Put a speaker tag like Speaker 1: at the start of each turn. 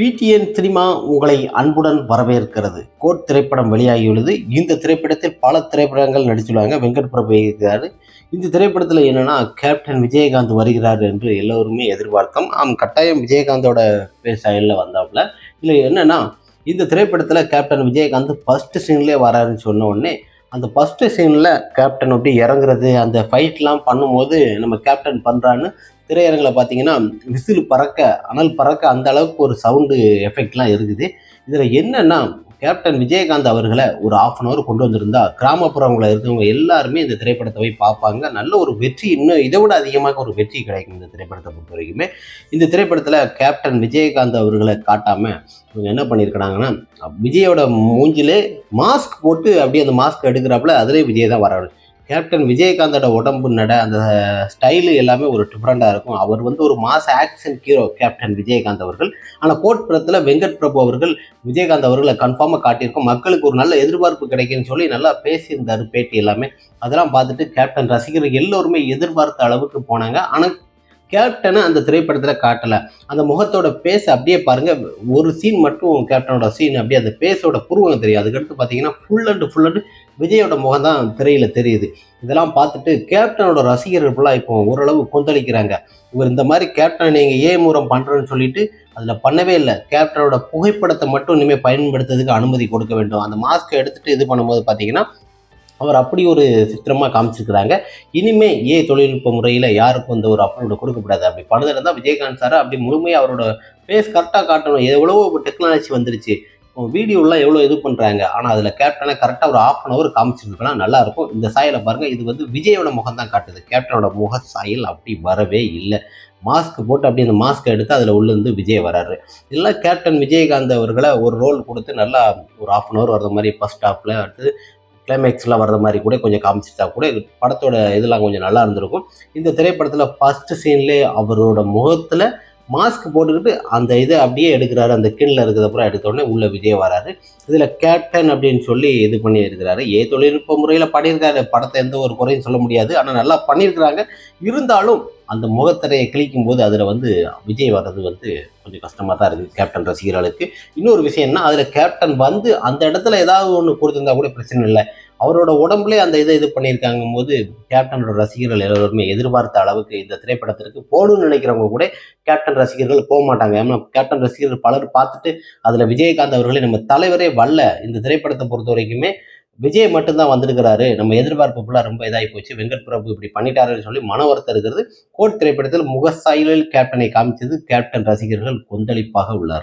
Speaker 1: PTN cinema உங்களை அன்புடன் வரவேற்கிறது. கோட் திரைப்படம் வெளியாகியுள்ளது. இந்த திரைப்படத்தில் பல திரைப்படங்கள் நடிச்சுள்ளாங்க வெங்கட் பிரபு இருக்கிறாரு இந்த திரைப்படத்தில் என்னென்னா கேப்டன் விஜயகாந்த் வருகிறார் என்று எல்லோருமே எதிர்பார்த்தோம். ஆம் கட்டாயம் விஜயகாந்தோட ஸ்டைலில் வந்தாப்புல. இல்லை என்னென்னா இந்த திரைப்படத்தில் கேப்டன் விஜயகாந்த் ஃபஸ்ட்டு சீன்லேயே வராருன்னு சொன்ன உடனே அந்த ஃபஸ்ட்டு சீனில் கேப்டன் அப்படி இறங்குறது அந்த ஃபைட்லாம் பண்ணும்போது நம்ம கேப்டன் பண்ணுறான்னு திரையரங்கில் பார்த்தீங்கன்னா விசில் பறக்க அனல் பறக்க அந்த அளவுக்கு ஒரு சவுண்டு எஃபெக்ட்லாம் இருக்குது. இதில் என்னென்னா கேப்டன் விஜயகாந்த் அவர்களை ஒரு ஆஃப் அன் ஹவர் கொண்டு வந்திருந்தா கிராமப்புறங்களில் இருக்கவங்க எல்லாருமே இந்த திரைப்படத்தை போய் பார்ப்பாங்க. நல்ல ஒரு வெற்றி இன்னும் இதை விட அதிகமாக ஒரு வெற்றி கிடைக்கும் இந்த திரைப்படத்தை பொறுத்த வரைக்குமே. இந்த திரைப்படத்தில் கேப்டன் விஜயகாந்த் அவர்களை காட்டாமல் இவங்க என்ன பண்ணியிருக்கிறாங்கன்னா விஜயோட மூஞ்சிலே மாஸ்க் போட்டு அப்படியே அந்த மாஸ்க் எடுக்கிறாப்புல அதிலே விஜய் தான் வராரு கேப்டன் விஜயகாந்தோட உடம்பு நட அந்த ஸ்டைலு எல்லாமே ஒரு டிஃப்ரெண்ட்டாக இருக்கும். அவர் வந்து ஒரு mass action hero captain Vijayakanth அவர்கள். ஆனால் கோட் படத்தில் வெங்கட் பிரபு அவர்கள் விஜயகாந்த் அவர்களை கன்ஃபார்மாக காட்டியிருக்கோம். மக்களுக்கு ஒரு நல்ல எதிர்பார்ப்பு கிடைக்குன்னு சொல்லி நல்லா பேசியிருந்தார் பேட்டி எல்லாமே. அதெல்லாம் பார்த்துட்டு கேப்டன் ரசிகர்கள் எல்லோருமே எதிர்பார்த்த அளவுக்கு போனாங்க. ஆனால் கேப்டனை அந்த திரைப்படத்தில் காட்டலை. அந்த முகத்தோட பேஸ் அப்படியே பாருங்கள் ஒரு சீன் மட்டும் கேப்டனோட சீன் அப்படியே அந்த பேஸோட புருவம் தெரியும். அதுக்கடுத்து பார்த்தீங்கன்னா ஃபுல் அண்ட் ஃபுல் அண்ட் விஜயோட முகம் தான் திரையில் தெரியுது. இதெல்லாம் பார்த்துட்டு கேப்டனோட ரசிகர்கள்லாம் ஃபுல்லாக இப்போ ஓரளவு கொந்தளிக்கிறாங்க. இவர் இந்த மாதிரி கேப்டனை நீங்கள் ஏ மூரம் பண்ணுறேன்னு சொல்லிட்டு அதில் பண்ணவே இல்லை. கேப்டனோட புகைப்படத்தை மட்டும் இனிமேல் பயன்படுத்துறதுக்கு அனுமதி கொடுக்க வேண்டும். அந்த மாஸ்க்கை எடுத்துகிட்டு இது பண்ணும்போது பார்த்தீங்கன்னா அவர் அப்படி ஒரு சித்திரமாக காமிச்சிருக்கிறாங்க. இனிமே ஏ தொழில்நுட்ப முறையில் யாருக்கும் இந்த ஒரு அப்லோடு கொடுக்கக்கூடாது அப்படி பண்ணது இருந்தால் விஜயகாந்த் சார் அப்படி முழுமையாக அவரோட ஃபேஸ் கரெக்டாக காட்டணும். எவ்வளவோ டெக்னாலஜி வந்துருச்சு. வீடியோலாம் எவ்வளோ இது பண்ணுறாங்க ஆனால் அதில் கேப்டனை கரெக்டாக ஒரு ஆஃப் அன் அவர் காமிச்சிருக்கலாம் நல்லாயிருக்கும். இந்த சாயலை பாருங்கள் இது வந்து விஜயோட முகம் தான் காட்டுது. கேப்டனோட முக சாயல் அப்படி வரவே இல்லை. மாஸ்க் போட்டு அப்படி அந்த மாஸ்க் எடுத்து அதில் உள்ளேருந்து விஜய் வராரு இதெல்லாம் கேப்டன் விஜயகாந்த் அவர்களை ஒரு ரோல் கொடுத்து நல்லா ஒரு ஆஃப் அன் அவர் வர்ற மாதிரி ஃபஸ்ட் ஹாஃபில் அடுத்து கிளைமேக்ஸ்லாம் வர்ற மாதிரி கூட கொஞ்சம் காமிச்சிட்டா கூட படத்தோட இதெல்லாம் கொஞ்சம் நல்லா இருந்திருக்கும். இந்த திரைப்படத்தில் ஃபஸ்ட்டு சீன்லேயே அவரோட முகத்தில் மாஸ்க் போட்டுக்கிட்டு அந்த இதை அப்படியே எடுக்கிறாரு. அந்த கிண்ணில் இருக்கிறதப்புறம் எடுத்தோடனே உள்ளே உள்ள விஜய் வராரு. இதில் கேப்டன் அப்படின்னு சொல்லி இது பண்ணி இருக்கிறாரு ஏ தொழில்நுட்ப முறையில் பண்ணியிருக்காரு. படத்தை எந்த ஒரு குறையும் சொல்ல முடியாது. ஆனால் நல்லா பண்ணியிருக்கிறாங்க. இருந்தாலும் அந்த முகத்திரையை கிழிக்கும் போது அதில் வந்து விஜய் வர்றது வந்து கொஞ்சம் கஷ்டமாக தான் இருக்குது கேப்டன் ரசிகர்களுக்கு. இன்னொரு விஷயம்னா அதில் கேப்டன் வந்து அந்த இடத்துல ஏதாவது ஒன்று கொடுத்துருந்தா கூட பிரச்சனை இல்லை. அவரோட உடம்புலேயே அந்த இதை இது பண்ணியிருக்காங்க போது கேப்டனோட ரசிகர்கள் எல்லோருமே எதிர்பார்த்த அளவுக்கு இந்த திரைப்படத்திற்கு போகணும்னு நினைக்கிறவங்க கூட கேப்டன் ரசிகர்கள் போக மாட்டாங்க. ஏன்னா கேப்டன் ரசிகர்கள் பலர் பார்த்துட்டு அதில் விஜயகாந்த் அவர்களே நம்ம தலைவரே வரல. இந்த திரைப்படத்தை பொறுத்த வரைக்குமே விஜய் மட்டும்தான் வந்திருக்கிறாரு. நம்ம எதிர்பார்ப்பு ஃபுல்லாக ரொம்ப இதாகி போச்சு. வெங்கட் பிரபு இப்படி பண்ணிட்டாருன்னு சொல்லி மன வருத்தம் இருக்கிறது. கோட் திரைப்படத்தில் முகசாயலில் கேப்டனை காமிச்சது கேப்டன் ரசிகர்கள் கொந்தளிப்பாக உள்ளார்